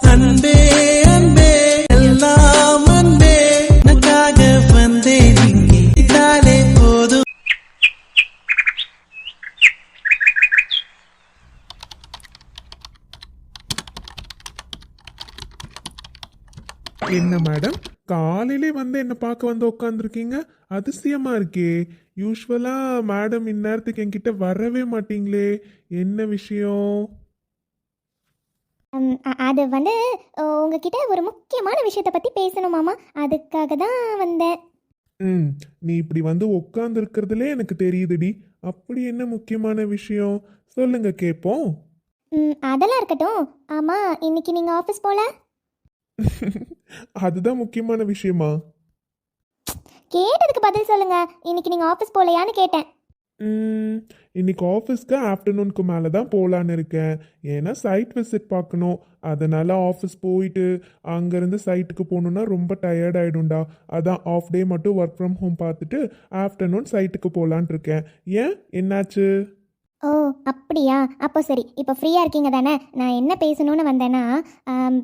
அன்பே அன்பே எல்லாம் அன்பே. வந்தேன் இங்கே இதாலே போதும். என்ன மேடம் காலையிலே வந்து என்ன பார்க்க வந்து உட்காந்துருக்கீங்க அதிசயமா இருக்கே. யூஸ்வலா மேடம் இந்நேரத்துக்கு என்கிட்ட வரவே மாட்டீங்களே. என்ன விஷயம்? அது வந்து உங்ககிட்ட ஒரு முக்கியமான விஷயத்தை பற்றி பேசணுமாமா? அதுக்காக தான் வந்தேன். ம் நீ இப்படி வந்து உட்கார்ந்து இருக்கிறதுலே எனக்கு தெரியுதுடி. அப்படி என்ன முக்கியமான விஷயம்? சொல்லுங்க கேட்போம் ம், அதெல்லாம் இருக்கட்டும். ஆமாம் இன்னைக்கு நீங்கள் ஆஃபீஸ் போகல அதுதான் முக்கியமான விஷயமா? கேட்டதுக்கு பதில் சொல்லுங்க. இன்னைக்கு நீங்கள் ஆஃபீஸ் போகலையான்னு கேட்டேன். இன்னைக்கு ஆஃபீஸ்க்கு ஆஃப்டர்நூனுக்கு மேலே தான் போகலான்னு இருக்கேன். ஏன்னா சைட் விசிட் பார்க்கணும். அதனால் ஆஃபீஸ் போயிட்டு அங்கேருந்து சைட்டுக்கு போகணுன்னா ரொம்ப டயர்ட் ஆகிடும்டா அதான் ஆஃப் டே மட்டும் ஒர்க் ஃப்ரம் ஹோம் பார்த்துட்டு ஆஃப்டர்நூன் சைட்டுக்கு போகலான் இருக்கேன். ஏன்? என்னாச்சு? ஓ அப்படியா? அப்போ சரி. இப்போ ஃப்ரீயாக இருக்கீங்க தானே? நான் என்ன பேசணும்னு வந்தேன்னா ஆம்,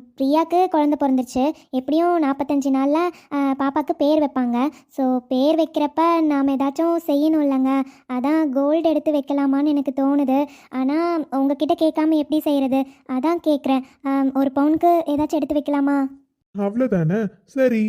குழந்த பிறந்துருச்சு. எப்படியும் நாற்பத்தஞ்சு நாளில் பாப்பாவுக்கு பேர் வைப்பாங்க. ஸோ பேர் வைக்கிறப்ப நாம் ஏதாச்சும் செய்யணும் இல்லைங்க. அதான் கோல்டு எடுத்து வைக்கலாமான்னு எனக்கு தோணுது. ஆனால் உங்ககிட்ட கேட்காம எப்படி செய்கிறது அதான் கேட்குறேன் ஒரு பவுனுக்கு ஏதாச்சும் எடுத்து வைக்கலாமா? அவ்வளோதானே சரி.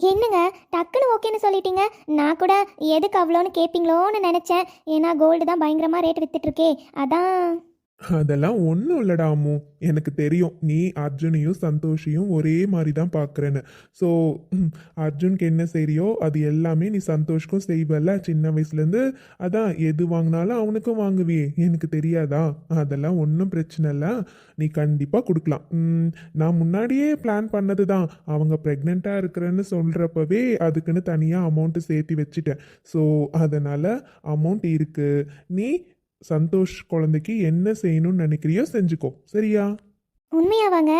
என்னங்க டக்குன்னு ஓகேன்னு சொல்லிட்டீங்க? நான் கூட எதுக்கு அவ்வளோன்னு கேட்பீங்களோன்னு நினச்சேன். ஏன்னா கோல்டு தான் பயங்கரமாக ரேட் வித்துட்ருக்கே அதான். அதெல்லாம் ஒன்றும் இல்லடா அம்மு. எனக்கு தெரியும். நீ அர்ஜுனையும் சந்தோஷையும் ஒரே மாதிரி தான் பார்க்குறேன்னு ஸோ அர்ஜுனுக்கு என்ன செய்றியோ அது எல்லாமே நீ சந்தோஷ்க்கும் செய்வல்ல சின்ன வயசுலேருந்து. அதான் எது வாங்கினாலும் அவனுக்கும் வாங்குவியே. எனக்கு தெரியாதா? அதெல்லாம் ஒன்றும் பிரச்சனை இல்லை. நீ கண்டிப்பாக கொடுக்கலாம். ம், நான் முன்னாடியே பிளான் பண்ணது தான் அவங்க ப்ரெக்னெண்ட்டாக இருக்கிறேன்னு சொல்கிறப்பவே அதுக்குன்னு தனியாக அமௌண்ட்டு சேர்த்து வச்சுட்டேன். ஸோ அதனால் அமௌண்ட் இருக்குது நீ சந்தோஷ் குழந்தைக்கு என்ன செய்யணும்னு நினைக்கிறியோ செஞ்சுக்கோ. சரியா? உண்மையாவாங்க?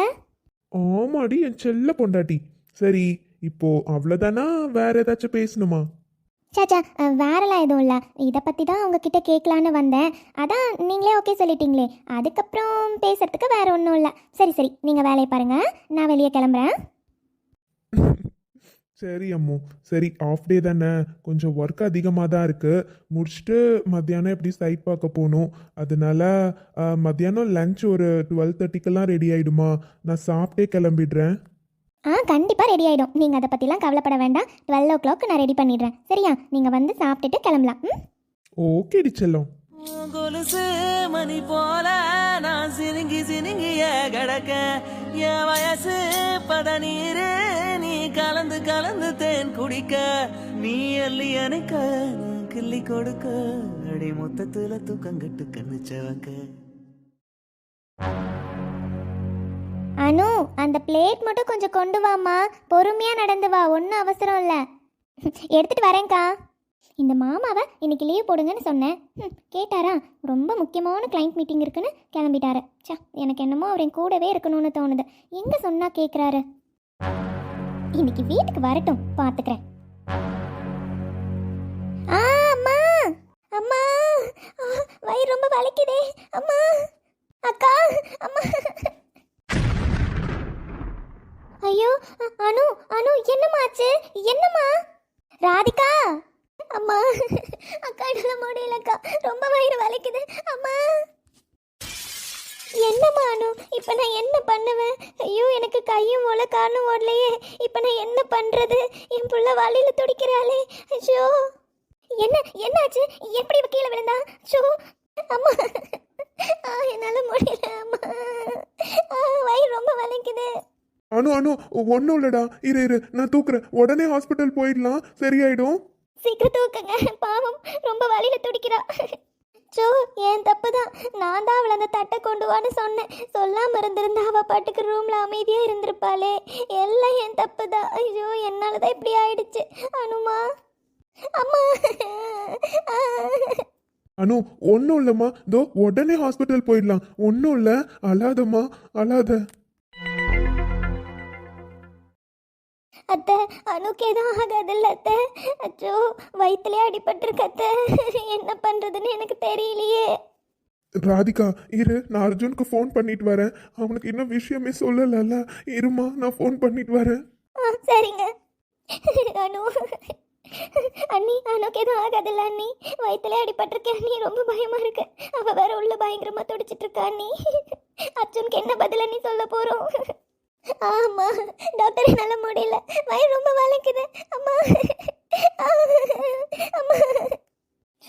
ஆமாடி என் செல்ல பொண்டாட்டி. சரி இப்போ அவ்வளோதானா வேற ஏதாச்சும் பேசணுமா? சாச்சா அஹ், வேறெல்லாம் எதுவும் இல்லை. இதை பற்றி தான் உங்ககிட்ட கேட்கலான்னு வந்தேன். அதான் நீங்களே ஓகே சொல்லிட்டீங்களே. அதுக்கப்புறம் பேசுறதுக்கு வேற ஒன்றும் இல்லை. சரி சரி நீங்கள் வேலையை பாருங்கள் நான் வெளியே கிளம்புறேன். சரி அம்மு. சரி ஆஃப் டே தானே. கொஞ்சம் ஒர்க் அதிகமாக தான் இருக்குது முடிச்சுட்டு மத்தியானம் எப்படி சைட் பார்க்க போகணும்? அதனால மத்தியானம் லஞ்ச் ஒரு டுவெல் தேர்ட்டிக்கெல்லாம் ரெடி ஆகிடுமா நான் சாப்பிட்டே கிளம்பிடுறேன். ஆ கண்டிப்பாக ரெடி ஆகிடும் நீங்கள் அதை பற்றிலாம் கவலைப்பட வேண்டாம். டுவெல் ஓ கிளாக் நான் ரெடி பண்ணிடுறேன். சரியா? நீங்கள் வந்து சாப்பிட்டுட்டு கிளம்பலாம். ம்? ஓகேடி செல்லம். கொலுசு மணி போல நான் சினுங்கி சினுங்கிய கடக்க. என் வயசு பதநீரு நீ கலந்து கலந்து தேன் குடிக்க. நீ அள்ளி அணைக்க நான் கிள்ளி கொடுக்க. அடி மொத்தத்துல தூக்கங்கட்டு கண்ணு செவக்க. அனு அந்த பிளேட் மட்டும் கொஞ்சம் கொண்டு வாம்மா. பொறுமையாக நடந்து வா ஒன்றும் அவசரம் இல்லை. எடுத்துட்டு வரேன்க்கா. இந்த மாமாவை இன்னைக்கு லீவ் போடுங்கன்னு சொன்னேன். ம், கேட்டாரா? ரொம்ப முக்கியமான கிளைண்ட் மீட்டிங் இருக்குன்னு கிளம்பிட்டாரு. சா எனக்கு என்னமோ அவர் என் கூடவே இருக்கணும்னு தோணுது. எங்கே சொன்னா கேட்குறாரு இன்னைக்கு வீட்டுக்கு வரட்டும் பார்த்துக்கிறேன் ஆ அம்மா! அம்மா! வயிறு ரொம்ப வலிக்குதே. அம்மா! அக்கா அம்மா! ஐயோ அனு அனு என்னம்மா ஆச்சு? என்னம்மா? ராதிகா! அம்மா அக்கா என்னால முடியலக்கா ரொம்ப வயிறு வலிக்குது. அம்மா. என்னம்மா அனு இப்போ நான் என்ன பண்ணுவேன்? ஐயோ எனக்கு கையும் ஓல காலும் ஓடலையே. இப்போ நான் என்ன பண்ணுறது என் புள்ள வழியில துடிக்கிறாளே. ஐயோ. என்ன என்னாச்சு? எப்படி கீழே விழுந்தா? ஷோ அம்மா. ஆ என்னால் முடியல அம்மா. ஆ, வயிறு ரொம்ப வலிக்குது. அனு அனு ஒன்றும் இல்லைடா. இரு இரு. நான் தூக்குறேன். உடனே ஹாஸ்பிட்டல் போயிடலாம். சரியாயிடும். சீக்கிரம் தூக்குங்க. பாவம் ரொம்ப வழியில் துடிக்கிறா. ஜோ ஏன் தப்பு தான் நான் தான் அவளை அந்த தட்டை கொண்டு வான்னு சொன்னேன். சொல்லாமல் இருந்திருந்தா அவள் பாட்டுக்கு ரூமில் அமைதியாக இருந்திருப்பாளே. எல்லாம் என் தப்பு தான் ஐயோ என்னால் தான் இப்படி ஆயிடுச்சு. அனுமா. அம்மா. அனு ஒன்றும் இல்லைம்மா. இதோ உடனே ஹாஸ்பிட்டல் போயிடலாம். ஒன்றும் இல்லை. அழாதம்மா. அழாத. அத்தை அணுக்கு எதுவும் ஆகாதில்ல அத்தை. அச்சோ வயிற்றுலேயே அடிபட்டிருக்கு அத்தை. என்ன பண்ணுறதுன்னு எனக்கு தெரியலையே. ராதிகா இரு நான் அர்ஜுனுக்கு ஃபோன் பண்ணிட்டு வரேன். அவனுக்கு இன்னும் விஷயமே சொல்லலைல்ல. இருமா நான் ஃபோன் பண்ணிட்டு வரேன். ஆ சரிங்க. அனு அண்ணி அனுக்கு எதுவும் ஆகாதுல்ல அண்ணி. வயிற்றுல அடிபட்டிருக்கேன் அண்ணி. ரொம்ப பயமா இருக்கு. அவ வேற உள்ள பயங்கரமா துடிச்சிட்டு இருக்கா அண்ணி. அர்ஜுனுக்கு என்ன பதில் அண்ணி சொல்ல போறோம்? ஆமா டாக்டர் என்னால முடியல. வயிறு ரொம்ப வலிக்குது. அம்மா. அம்மா.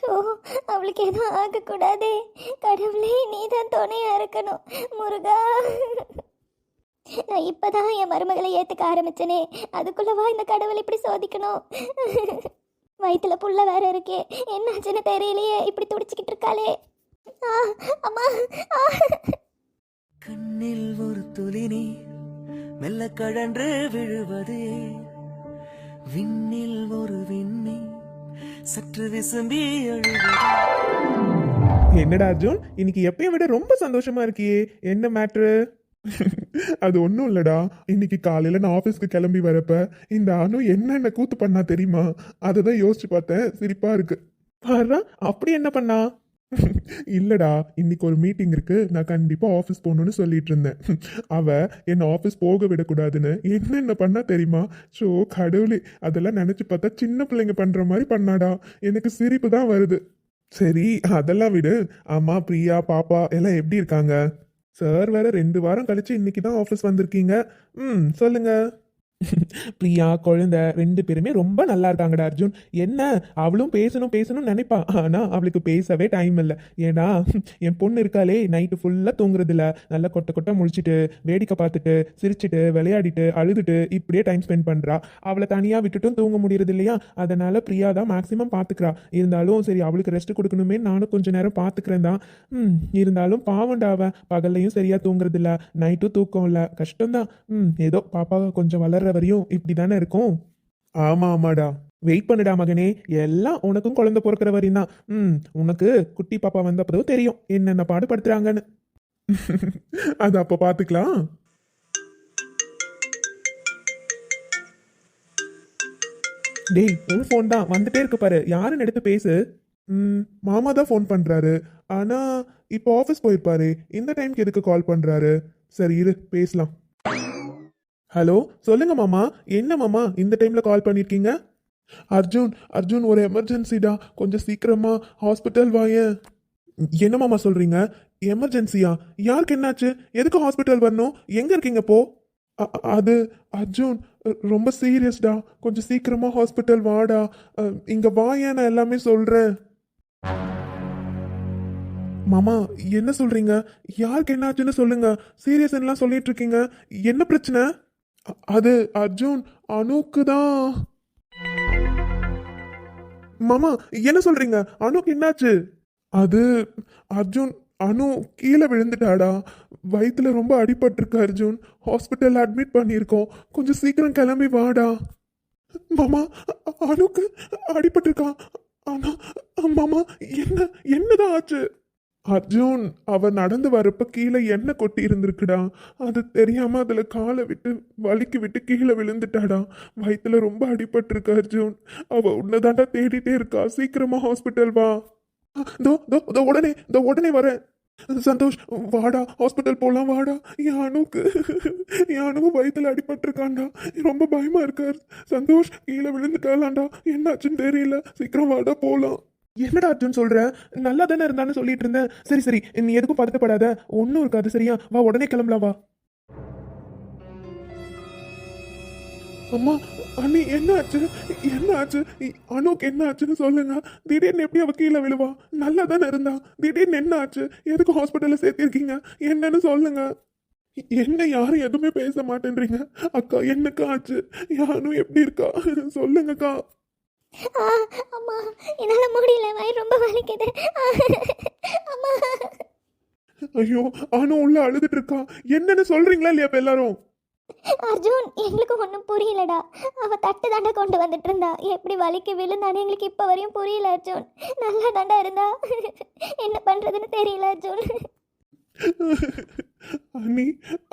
ஓ அவளுக்கு எதுவும் ஆகக்கூடாதே. கடவுளே நீ தான் துணையா இருக்கணும் முருகா. நான் இப்பதான் என் மருமகளை ஏத்துக்க ஆரம்பிச்சனே. அதுக்குள்ளவா இந்த கடவுள் இப்படி சோதிக்கணும். வயிற்றுல புள்ள வேற இருக்கே. என்னாச்சுன்னு தெரியலையே இப்படி துடிச்சுக்கிட்டு இருக்காளே. ஆ, அம்மா கண்ணில் ஒரு துளி நீர் மெல்ல கழன்று விழுவதே. விண்ணில் ஒரு விண்ணி சற்று விசும்பி என்னடா அர்ஜுன்? இன்னைக்கு எப்பயும் விட ரொம்ப சந்தோஷமா இருக்கியே. என்ன மேட்ரு அது ஒன்றும் இல்லடா. இன்னைக்கு காலையில நான் ஆஃபீஸ்க்கு கிளம்பி வரப்ப இந்த அணு என்னென்ன கூத்து பண்ணா தெரியுமா? அதை தான் யோசிச்சு பார்த்தேன். சிரிப்பா இருக்கு. பாரு அப்படி என்ன பண்ணா? இல்லடா இன்னைக்கு ஒரு மீட்டிங் இருக்கு. நான் கண்டிப்பா ஆஃபீஸ் போகணும்னு சொல்லிட்டு இருந்தேன் அவ என்ன ஆஃபீஸ் போக விடக்கூடாதுன்னு என்னென்ன பண்ணா தெரியுமா? ஸோ கடவுளே. அதெல்லாம் நினைச்சு பார்த்தா சின்ன பிள்ளைங்க பண்ற மாதிரி பண்ணாடா. எனக்கு சிரிப்பு தான் வருது. சரி அதெல்லாம் விடு. ஆமா பிரியா பாப்பா எல்லாம் எப்படி இருக்காங்க? சார் வேற ரெண்டு வாரம் கழிச்சு இன்னைக்கு தான் ஆஃபீஸ் வந்திருக்கீங்க. ம் சொல்லுங்க. பிரியா குழந்தை ரெண்டு பேருமே ரொம்ப நல்லா இருக்காங்கடா அர்ஜுன். என்ன? அவளும் பேசணும் பேசணும்னு நினைப்பா. ஆனா அவளுக்கு பேசவே டைம் இல்லை. ஏன்னா என் பொண்ணு இருக்காளே நைட்டு ஃபுல்லா தூங்குறது இல்லை நல்லா கொட்ட கொட்ட முழிச்சிட்டு வேடிக்கை பார்த்துட்டு சிரிச்சிட்டு விளையாடிட்டு அழுதுட்டு இப்படியே டைம் ஸ்பெண்ட் பண்றா. அவளை தனியா விட்டுட்டும் தூங்க முடியறது இல்லையா? அதனால பிரியா தான் மேக்சிமம் பாத்துக்கிறா இருந்தாலும் சரி அவளுக்கு ரெஸ்ட் கொடுக்கணுமே நானும் கொஞ்ச நேரம் பாத்துக்கிறேன் தான். ம் இருந்தாலும் பாவண்டாவ பகல்லையும் சரியா தூங்குறது இல்லை நைட்டும் தூக்கம் இல்லை கஷ்டம்தான். ம் ஏதோ பாப்பா கொஞ்சம் வளர்ற வரையும் இப்படி தானே இருக்கும்? ஆமா ஆமாடா. வெயிட் பண்ணுடா மகனே. எல்லாம் உனக்கும் குழந்தை பிறக்கிற வரையும் தான் ம் உனக்கு குட்டி பாப்பா வந்த பிறகு தெரியும் என்னென்ன பாடுபடுத்துறாங்கன்னு. அது அப்போ பார்த்துக்கலாம் டேய் உன் ஃபோன் தான். வந்துட்டே இருக்கு பாரு. யாருன்னு எடுத்து பேசு. ம் மாமா தான் ஃபோன் பண்ணுறாரு ஆனால் இப்போ ஆஃபீஸ் போயிருப்பாரு. இந்த டைம்க்கு எதுக்கு கால் பண்ணுறாரு சரி இரு பேசலாம். ஹலோ சொல்லுங்க மாமா. என்ன மாமா? இந்த டைம்ல கால் பண்ணிருக்கீங்க? அர்ஜுன் அர்ஜுன் ஒரு எமர்ஜென்சிடா கொஞ்சம் சீக்கிரமா ஹாஸ்பிட்டல் வாயேன். என்ன மாமா சொல்றீங்க? எமர்ஜென்சியா யாருக்கு என்னாச்சு? எதுக்கு ஹாஸ்பிட்டல் வரணும்? எங்க இருக்கீங்க போ அது அர்ஜுன் ரொம்ப சீரியஸ்டா கொஞ்சம் சீக்கிரமா ஹாஸ்பிட்டல் வாடா. இங்க வாயேன் நான் எல்லாமே சொல்றேன். மாமா என்ன சொல்றீங்க? யாருக்கு என்னாச்சுன்னு சொல்லுங்க. சீரியஸ் எல்லாம் சொல்லிட்டு இருக்கீங்க. என்ன பிரச்சனை? அது அர்ஜுன் அனுக்கு தான். மாமா என்ன சொல்றீங்க? அனுக்கு என்னாச்சு? அது அர்ஜுன் அனு கீழே விழுந்துட்டாடா. வயிற்றுல ரொம்ப அடிபட்டிருக்கு அர்ஜுன். ஹாஸ்பிட்டல் அட்மிட் பண்ணியிருக்கோம். கொஞ்சம் சீக்கிரம் கிளம்பி வாடா. மாமா அ- அனுக்கு அடிபட்டிருக்கா. ஆனா மாமா என்ன என்னதான் ஆச்சு? அர்ஜுன் அவ நடந்து வரப்ப கீழே எண்ணெய் கொட்டி இருந்திருக்குடா அது தெரியாம அதுல காலை விட்டு வலிக்கு விட்டு கீழே விழுந்துட்டாடா. வயிற்றுல ரொம்ப அடிபட்டிருக்கு அர்ஜுன். அவ உன்னதாண்டா தேடிட்டே இருக்கா. சீக்கிரமா ஹாஸ்பிட்டல் வா. தோ தோ தோ உடனே தோ உடனே வரேன் சந்தோஷ் வாடா ஹாஸ்பிட்டல் போகலாம் வாடா. என் அணுக்கு என் அணுவும் வயித்துல அடிபட்டிருக்காண்டா ரொம்ப பயமா இருக்கார் சந்தோஷ். கீழே விழுந்துட்டாலாண்டா. என்னாச்சுன்னு தெரியல. சீக்கிரம் வாடா போகலாம் என்னடா அர்ஜுன் சொல்ற? நல்லா தானே இருந்தான்னு சொல்லிட்டு இருந்தேன் சரி சரி நீ எதுக்கும் பதட்டப்படாத. ஒன்றும் இருக்காது சரியா? வா உடனே கிளம்பலாம் வா. அம்மா அண்ணி என்ன ஆச்சு? என்ன ஆச்சு? இ- அனுக்கு என்ன ஆச்சுன்னு சொல்லுங்க. திடீர்னு எப்படி அவ கீழே விழுவா? நல்லா தானே இருந்தா? திடீர்னு என்ன ஆச்சு? எதுக்கு ஹாஸ்பிட்டல்ல சேர்த்திருக்கீங்க? என்னன்னு சொல்லுங்க. என்ன யாரும் எதுவுமே பேச மாட்டேன்றீங்க? அக்கா என்னக்கா ஆச்சு? யானும் எப்படி இருக்கா? சொல்லுங்கக்கா. அம்மா என்னால முடியல. வயிறு ரொம்ப வலிக்குது. அம்மா. ஐயோ அனு உள்ள அழுதுட்டு இருக்கா. என்னன்னு சொல்றீங்களா இல்லையா இப்ப எல்லாரும்? அர்ஜுன் எங்களுக்கு ஒன்றும் புரியலடா. அவ தட்டு தாண்டா கொண்டு வந்துட்டு இருந்தா. எப்படி வலிக்கு விழுந்தானே எங்களுக்கு இப்போ வரையும் புரியல அர்ஜுன். நல்லா தாண்டா இருந்தா. என்ன பண்றதுன்னு தெரியல அர்ஜுன். அண்ணி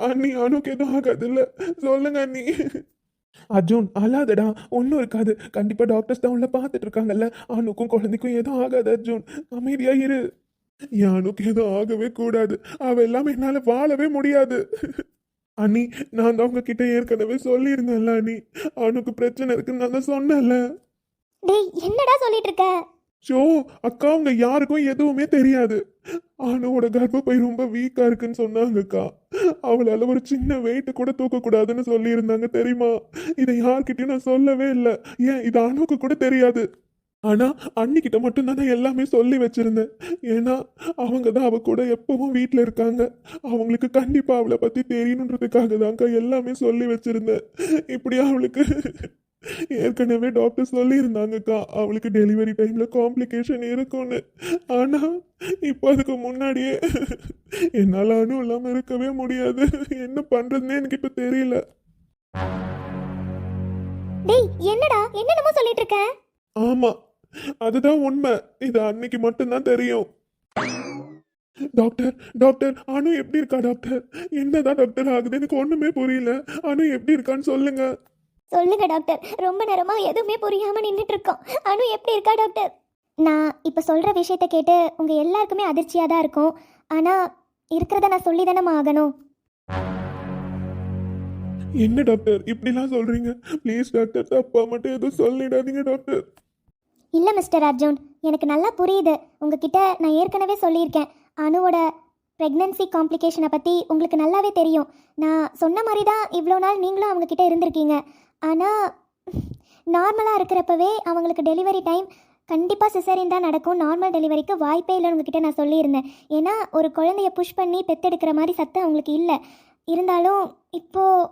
அண்ணி அனுக்கு எதுவும் ஆகாதுல்ல சொல்லுங்க அண்ணி அர்ஜுன் அழாதடா. ஒன்றும் இருக்காது. கண்டிப்பாக டாக்டர்ஸ் தான் உள்ள பார்த்துட்டு இருக்காங்கல்ல அனுக்கும் குழந்தைக்கும் எதுவும் ஆகாது அர்ஜுன். அமைதியாக இரு. யானுக்கு எதுவும் ஆகவே கூடாது. அவ எல்லாம் என்னால் வாழவே முடியாது. அண்ணி நான் தான் உங்ககிட்ட ஏற்கனவே சொல்லியிருந்தேன்ல அண்ணி. அவனுக்கு பிரச்சனை இருக்குன்னு நான் தான் சொன்னேன்ல. டேய் என்னடா சொல்லிட்டு இருக்க ஷோ அக்கா அவங்க யாருக்கும் எதுவுமே தெரியாது. அனுவோட கர்ப்பப்பை ரொம்ப வீக்கா இருக்குன்னு சொன்னாங்கக்கா. அவளால ஒரு சின்ன வெயிட்டு கூட தூக்க கூடாதுன்னு சொல்லியிருந்தாங்க தெரியுமா? இதை யார்கிட்டயும் நான் சொல்லவே இல்லை. ஏன்? இது அணுவுக்கு கூட தெரியாது. ஆனா அன்னிக்கிட்ட மட்டும் தான் நான் எல்லாமே சொல்லி வச்சிருந்தேன். ஏன்னா அவங்க தான் அவ கூட எப்பவும் வீட்டில் இருக்காங்க. அவங்களுக்கு கண்டிப்பா அவளை பத்தி தெரியணுன்றதுக்காக தான்க்கா எல்லாமே சொல்லி வச்சிருந்தேன். இப்படி அவளுக்கு ஏற்கனவே டாக்டர் சொல்லியிருந்தாங்கக்கா. அவளுக்கு டெலிவரி டைம்ல காம்ப்ளிகேஷன் இருக்கும்னு. ஆனா இப்போ அதுக்கு முன்னாடியே என்னால அணு இல்லாம இருக்கவே முடியாது. என்ன பண்றதுன்னே எனக்கு இப்ப தெரியல. டேய் என்னடா? என்னென்னமோ சொல்லிட்டு இருக்க? ஆமா அதுதான் உண்மை. இது அன்னைக்கு மட்டும்தான் தெரியும். டாக்டர் டாக்டர் அனு எப்படி இருக்கா டாக்டர் என்னதான் டாக்டர் ஆகுது? எனக்கு ஒண்ணுமே புரியல. அனு எப்படி இருக்கான்னு சொல்லுங்க. சொல்லுங்க டாக்டர். ரொம்ப நேரமா எதுவுமே புரியாம நின்றுட்டு இருக்கோம் அனு எப்படி இருக்கா டாக்டர்? நான் இப்போ சொல்ற விஷயத்த கேட்டு உங்க எல்லாருக்குமே அதிர்ச்சியா தான் இருக்கும். ஆனா இருக்கிறத நான் சொல்லி தானே ஆகணும்? என்ன டாக்டர்? இப்படிலாம் சொல்றீங்க. Please doctor. தப்பா மட்டும் எதுவும் சொல்லிடாதீங்க டாக்டர். இல்லை மிஸ்டர் அர்ஜுன். எனக்கு நல்லா புரியுது. உங்ககிட்ட நான் ஏற்கனவே சொல்லியிருக்கேன். அணுவோட ப்ரெக்னன்சி காம்ப்ளிகேஷனை பற்றி உங்களுக்கு நல்லாவே தெரியும். நான் சொன்ன மாதிரி தான் இவ்வளோ நாள் நீங்களும் அவங்கக்கிட்ட இருந்திருக்கீங்க. ஆனால் நார்மலாக இருக்கிறப்பவே அவங்களுக்கு டெலிவரி டைம் கண்டிப்பாக சிசரின் தான் நடக்கும். நார்மல் டெலிவரிக்கு வாய்ப்பே இல்லைன்னு உங்ககிட்ட நான் சொல்லியிருந்தேன். ஏன்னா ஒரு குழந்தைய புஷ் பண்ணி பெத்தெடுக்கிற மாதிரி சத்து அவங்களுக்கு இல்லை. இருந்தாலும் இப்போது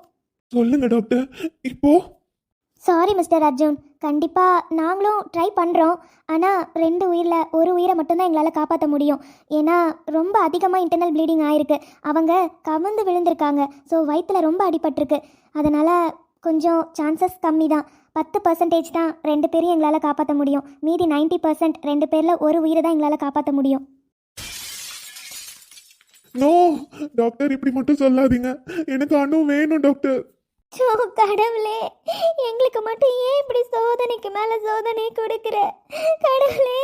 சொல்லுங்க டாக்டர் இப்போ? Sorry mister Arjun. கண்டிப்பாக நாங்களும் ட்ரை பண்ணுறோம் ஆனால் ரெண்டு உயிரில் ஒரு உயிரை மட்டும்தான் எங்களால் காப்பாற்ற முடியும். ஏன்னா ரொம்ப அதிகமாக இன்டர்னல் ப்ளீடிங் ஆயிருக்கு. அவங்க கவிழ்ந்து விழுந்திருக்காங்க. ஸோ வயிற்றில் ரொம்ப அடிபட்டிருக்கு. அதனால் கொஞ்சம் சான்சஸ் கம்மி தான் பத்து பர்சன்டேஜ் தான் ரெண்டு பேரையும் எங்களால் காப்பாற்ற முடியும். மீதி 90% பர்சன்ட் ரெண்டு பேரில் ஒரு உயிரை தான் எங்களால் காப்பாற்ற முடியும். நோ டாக்டர் இப்படி மட்டும் சொல்லாதீங்க. எனக்கு அணு வேணும் டாக்டர் சோ கடவுளே எங்களுக்கு மட்டும் ஏன் இப்படி சோதனைக்கு மேலே சோதனை கொடுக்குற? கடவுளே.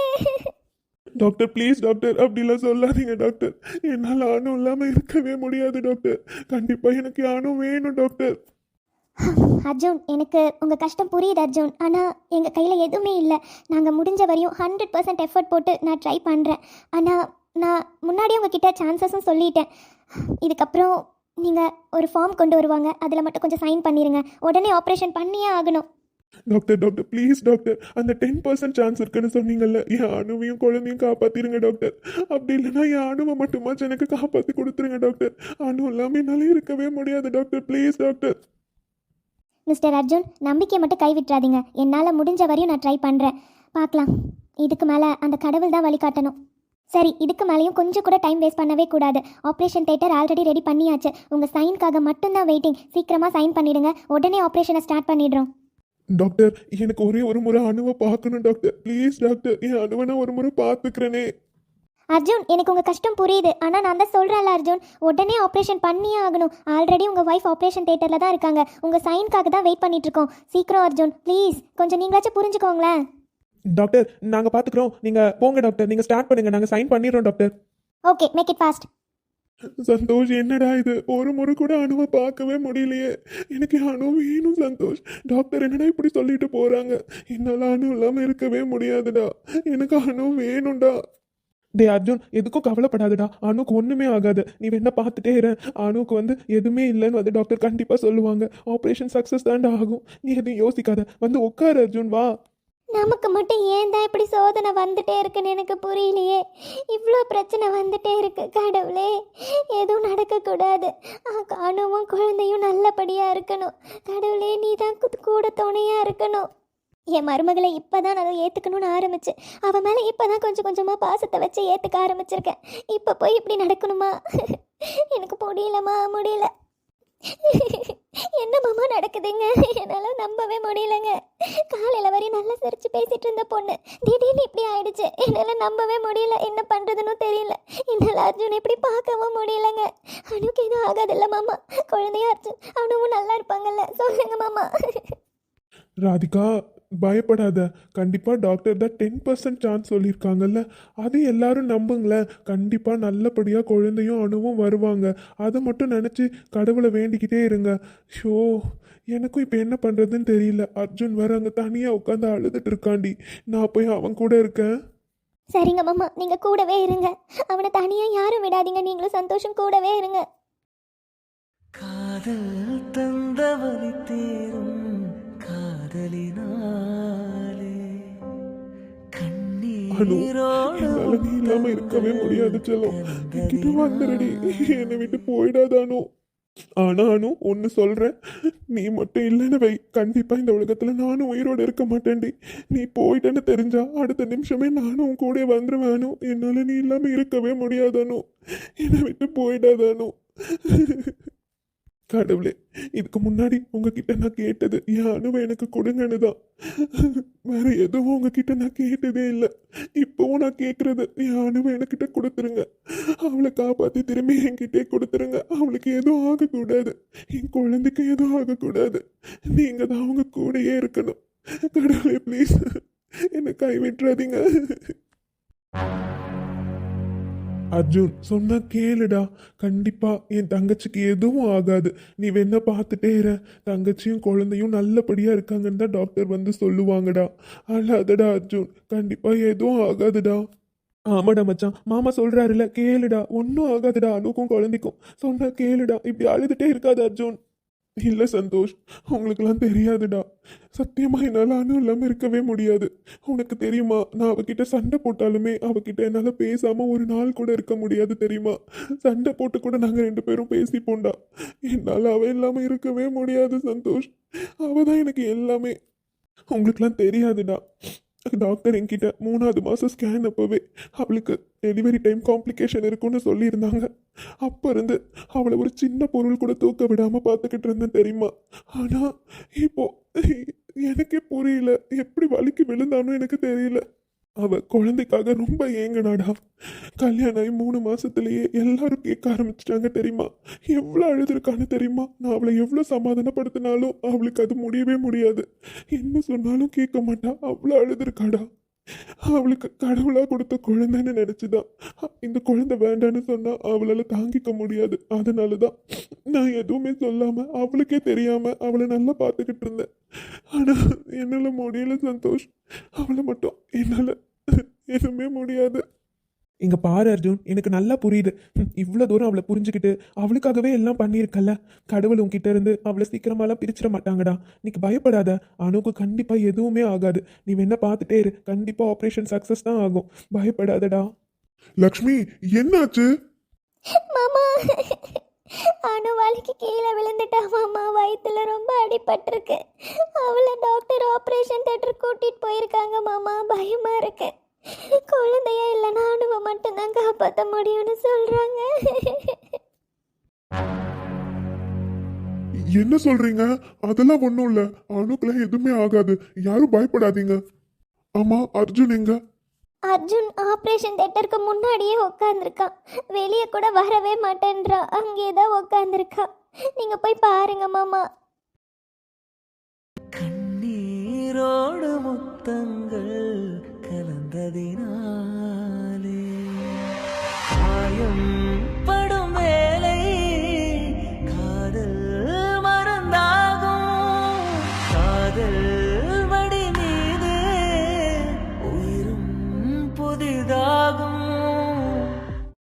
டாக்டர் ப்ளீஸ் டாக்டர் அப்படிலாம் சொல்லாதீங்க டாக்டர் என்னால் அணு இல்லாமல் இருக்கவே முடியாது டாக்டர் கண்டிப்பாக எனக்கு அணு வேணும் டாக்டர் அர்ஜுன் எனக்கு உங்கள் கஷ்டம் புரியுது அர்ஜுன். ஆனால் எங்கள் கையில் எதுவுமே இல்லை. நாங்கள் முடிஞ்ச வரையும் ஹண்ட்ரட் பர்சன்ட் எஃபர்ட் போட்டு நான் ட்ரை பண்ணுறேன் ஆனால் நான் முன்னாடியே உங்ககிட்ட சான்சஸும் சொல்லிட்டேன். இதுக்கப்புறம் நீங்கள் ஒரு ஃபார்ம் கொண்டு வருவாங்க. அதில் மட்டும் கொஞ்சம் சைன் பண்ணிடுங்க உடனே ஆப்ரேஷன் பண்ணியே ஆகணும். டாக்டர் டாக்டர் ப்ளீஸ் டாக்டர் அந்த டென் பர்சன்ட் சான்ஸ் இருக்குன்னு சொன்னீங்கல்ல. என் அணுவையும் குழந்தையும் காப்பாத்திருங்க டாக்டர் அப்படி இல்லைன்னா என் அணுவை மட்டுமாச்சும் எனக்கு காப்பாற்றி கொடுத்துருங்க டாக்டர் அணு இல்லாமல் என்னால் இருக்கவே முடியாது doctor please doctor mister Arjun நம்பிக்கை மட்டும் கைவிட்டுறாதீங்க. என்னால் முடிஞ்ச வரையும் நான் ட்ரை பண்ணுறேன் பார்க்கலாம். இதுக்கு மேலே அந்த கடவுள் தான் வழிகாட்டணும் சரி இதுக்கு மேலேயும் கொஞ்சம் கூட டைம் வேஸ்ட் பண்ணவே கூடாது. ஆப்ரேஷன் தேட்டர் ஆல்ரெடி ரெடி பண்ணியாச்சு. உங்கள் சைனுக்காக மட்டும்தான் வெயிட்டிங் சீக்கிரமாக சைன் பண்ணிடுங்க. உடனே ஆப்ரேஷனை ஸ்டார்ட் பண்ணிடுறோம். டாக்டர் எனக்கு ஒரே ஒரு முறை அணுவை பார்க்கணும் டாக்டர் ப்ளீஸ் டாக்டர் என் அணுவை நான் ஒரு முறை பார்த்துக்கிறேனே. அர்ஜுன் எனக்கு உங்கள் கஷ்டம் புரியுது. ஆனால் நான் தான் சொல்கிறேன்ல அர்ஜுன். உடனே ஆப்ரேஷன் பண்ணியே ஆகணும். ஆல்ரெடி உங்கள் ஒய்ஃப் ஆப்ரேஷன் தேட்டரில் தான் இருக்காங்க. உங்கள் சைனுக்காக தான் வெயிட் பண்ணிட்டு இருக்கோம். சீக்கிரம் அர்ஜுன். ப்ளீஸ் கொஞ்சம் நீங்களாச்சும் புரிஞ்சுக்கோங்களேன். டாக்டர் நாங்கள் பார்த்துக்குறோம் நீங்கள் போங்க டாக்டர் நீங்கள் ஸ்டார்ட் பண்ணுங்க. நாங்கள் சைன் பண்ணிடுறோம் doctor okay make it fast Santhosh என்னடா இது? ஒரு முறை கூட அணுவை பார்க்கவே முடியலையே. எனக்கு அணு வேணும் சந்தோஷ். டாக்டர் என்னடா இப்படி சொல்லிட்டு போறாங்க? என்னால அணு இல்லாம இருக்கவே முடியாதுடா. எனக்கு அணு வேணும்டா. டே அர்ஜுன் எதுக்கும் கவலைப்படாதடா. அணுக்கு ஒன்றுமே ஆகாது. நீ வேணா பார்த்துட்டே இரு. அணுக்கு வந்து எதுவுமே இல்லைன்னு வந்து டாக்டர் கண்டிப்பாக சொல்லுவாங்க. ஆப்ரேஷன் சக்ஸஸ் தாண்டா ஆகும். நீ எதுவும் யோசிக்காத. வந்து உட்காரு அர்ஜுன் வா. நமக்கு மட்டும் ஏன் தான் இப்படி சோதனை வந்துட்டே இருக்குன்னு எனக்கு புரியலையே. இவ்வளோ பிரச்சனை வந்துட்டே இருக்கு கடவுளே. எதுவும் நடக்கக்கூடாது. அணுவும் குழந்தையும் நல்லபடியாக இருக்கணும். கடவுளே நீ தான் கூட துணையாக இருக்கணும். என் மருமகளை இப்போ தான் நான் ஏற்றுக்கணும்னு ஆரம்பிச்சு அவன் மேலே இப்போ தான் கொஞ்சம் கொஞ்சமாக பாசத்தை வச்சு ஏற்றுக்க ஆரம்பிச்சிருக்கேன். இப்போ போய் இப்படி நடக்கணுமா? எனக்கு முடியலம்மா முடியல. என்ன மாமா நடக்குதுங்க? என்னால் நம்பவே முடியலங்க. காலையில் வரையும் நல்லா சிரிச்சு பேசிகிட்டு இருந்த பொண்ணு. திடீர்னு இப்படி ஆயிடுச்சு. என்னால் நம்பவே முடியல. என்ன பண்ணுறதுன்னு தெரியல. என்னால் அர்ஜுன் இப்படி பார்க்கவும் முடியலங்க. அனுக்கு எதுவும் ஆகாதில்ல மாமா. குழந்தையா அர்ஜுன் அவனுவும் நல்லா இருப்பாங்கல்ல. சொல்லுங்க மாமா. ராதிகா பயப்படாத. கண்டிப்பா டாக்டர் தான் டென் பர்சன்ட் சான்ஸ் சொல்லியிருக்காங்கல்ல. அது எல்லாரும் நம்புங்களேன். கண்டிப்பா நல்லபடியா குழந்தையும் அணுவும் வருவாங்க. அதை மட்டும் நினைச்சு கடவுளை வேண்டிக்கிட்டே இருங்க. ஷோ எனக்கும் இப்போ என்ன பண்றதுன்னு தெரியல. அர்ஜுன் வேற அங்க தனியா உட்காந்து அழுதுட்டு இருக்காண்டி. நான் போய் அவன் கூட இருக்கேன். சரிங்க மாமா நீங்க கூடவே இருங்க. அவனை தனியா யாரும் விடாதீங்க. நீங்களும் சந்தோஷம் கூடவே இருங்க. காதல் தந்தவழி தேரும் என்னால நீ இல்லாம இருக்கவே முடியாது செல்லம். என்கிட்ட வந்துடுடி என்னை விட்டு போயிடாத அனு. ஆனா அனு ஒன்னு சொல்றேன். நீ மட்டும் இல்லைன்னு வை. கண்டிப்பா இந்த உலகத்துல நானும் உயிரோட இருக்க மாட்டேன்டி. நீ போயிட்டேன்னு தெரிஞ்சா அடுத்த நிமிஷமே நானும் உன் கூட வந்துருவேன் என்னால நீ இல்லாம இருக்கவே முடியாது அனு. என்னை விட்டு போயிடாத அனு. கடவுளே இதுக்கு முன்னாடி உங்ககிட்ட நான் கேட்டது என் அணுவை எனக்கு கொடுங்கன்னு தான். வேற எதுவும் உங்ககிட்ட நான் கேட்டதே இல்லை. இப்போவும் நான் கேட்கறது என் அணுவை என்கிட்ட கொடுத்துருங்க. அவளை காப்பாற்றி திரும்பி என்கிட்டே கொடுத்துருங்க. அவளுக்கு எதுவும் ஆகக்கூடாது. என் குழந்தைக்கு எதுவும் ஆகக்கூடாது. நீங்கள் தான் அவங்க கூடயே இருக்கணும். கடவுளே ப்ளீஸ் என்னை கைவிட்டுறாதீங்க. அர்ஜுன் சொன்னா கேளுடா. கண்டிப்பா என் தங்கச்சிக்கு எதுவும் ஆகாது. நீ வேணா பார்த்துட்டே இரு. தங்கச்சியும் குழந்தையும் நல்லபடியா இருக்காங்கன்னு தான் டாக்டர் வந்து சொல்லுவாங்கடா. அழாதடா அர்ஜுன். கண்டிப்பா எதுவும் ஆகாதுடா. ஆமாடா மச்சான். மாமா சொல்றாருல கேளுடா. ஒன்றும் ஆகாதுடா. அனுக்கும் குழந்தைக்கும். சொன்னா கேளுடா. இப்படி அழுதுட்டே இருக்காது அர்ஜுன். இல்லை சந்தோஷ் உங்களுக்கெல்லாம் தெரியாதுடா. சத்தியமாக என்னால் அணு இல்லாமல் இருக்கவே முடியாது. உனக்கு தெரியுமா நான் அவகிட்ட சண்டை போட்டாலுமே அவகிட்ட என்னால் பேசாமல் ஒரு நாள் கூட இருக்க முடியாது தெரியுமா? சண்டை போட்டு கூட நாங்கள் ரெண்டு பேரும் பேசிப்போண்டா என்னால் அவ இல்லாமல் இருக்கவே முடியாது சந்தோஷ். அவ தான் எனக்கு எல்லாமே. உங்களுக்கெல்லாம் தெரியாதுடா. டாக்டர் என்கிட்ட மூணாவது மாதம் ஸ்கேன் அப்போவே அவளுக்கு டெலிவரி டைம் காம்ப்ளிகேஷன் இருக்குன்னு சொல்லியிருந்தாங்க. அப்போ இருந்து அவளை ஒரு சின்ன பொருள் கூட தூக்க விடாமல் பார்த்துக்கிட்டு இருந்தேன் தெரியுமா? ஆனால் இப்போ எனக்கே புரியல. எப்படி வலிக்கு விழுந்தானோ எனக்கு தெரியல. அவ குழந்தைக்காக ரொம்ப ஏங்கினாடா. கல்யாணம் ஆகி மூணு மாசத்துலயே எல்லாரும் கேட்க ஆரம்பிச்சிட்டாங்க தெரியுமா? எவ்வளோ அழுதுருக்கான்னு தெரியுமா? நான் அவளை எவ்வளோ சமாதானப்படுத்தினாலும் அவளுக்கு அது முடியவே முடியாது. என்ன சொன்னாலும் கேட்க மாட்டா. அவ்வளோ அழுதுருக்காடா. அவளுக்கு கடவுளாக கொடுத்த குழந்தைன்னு நினச்சிதான் இந்த குழந்தை வேண்டான்னு சொன்னால் அவளால் தாங்கிக்க முடியாது. அதனால தான் நான் எதுவுமே சொல்லாமல் அவளுக்கே தெரியாமல் அவளை நல்லா பார்த்துக்கிட்டு இருந்தேன். ஆனால் என்னால் முடியல சந்தோஷ். அவளை மட்டும் என்னால் எதுவுமே முடியாது. இங்க பாரு அர்ஜுன். எனக்கு நல்லா புரியுது. இவ்வளோ தூரம் அவளை புரிஞ்சுக்கிட்டு அவளுக்காகவே எல்லாம் பண்ணியிருக்கல கடவுள் உன்கிட்ட இருந்து அவளை சீக்கிரமாலாம் பிரிச்சிட மாட்டாங்கடா. நீக்கு பயப்படாத. அணுக்கு கண்டிப்பா எதுவுமே ஆகாது. நீ வேணா பார்த்துட்டே இரு. கண்டிப்பா ஆப்ரேஷன் சக்சஸ் தான் ஆகும். பயப்படாதடா. லக்ஷ்மி என்னாச்சு? மாமா அணு வலிக்கு கீழே விழுந்துட்டா மாமா. வயிற்றுல ரொம்ப அடிபட்டிருக்கு. அவளை டாக்டர் ஆப்ரேஷன் தேட்டர் கூட்டிட்டு போயிருக்காங்க மாமா. பயமா இருக்கு. குழந்தைய இல்லைன்னா அணுவை மட்டும்தான் காப்பாற்ற முடியும்னு சொல்றாங்க. என்ன சொல்றீங்க? அதெல்லாம் ஒண்ணும் இல்ல. அணுக்கெல்லாம் எதுவுமே ஆகாது. யாரும் பயப்படாதீங்க. ஆமா அர்ஜுன் எங்க? அர்ஜுன் ஆப்ரேஷன் தேட்டருக்கு முன்னாடியே உட்காந்துருக்கான் வெளியே கூட வரவே மாட்டேன்றான் அங்கேயே தான் உட்காந்துருக்கான் நீங்க போய் பாருங்க மாமா. கண்ணீரோடு முத்தங்கள் கலந்ததினாலே காயம் படும்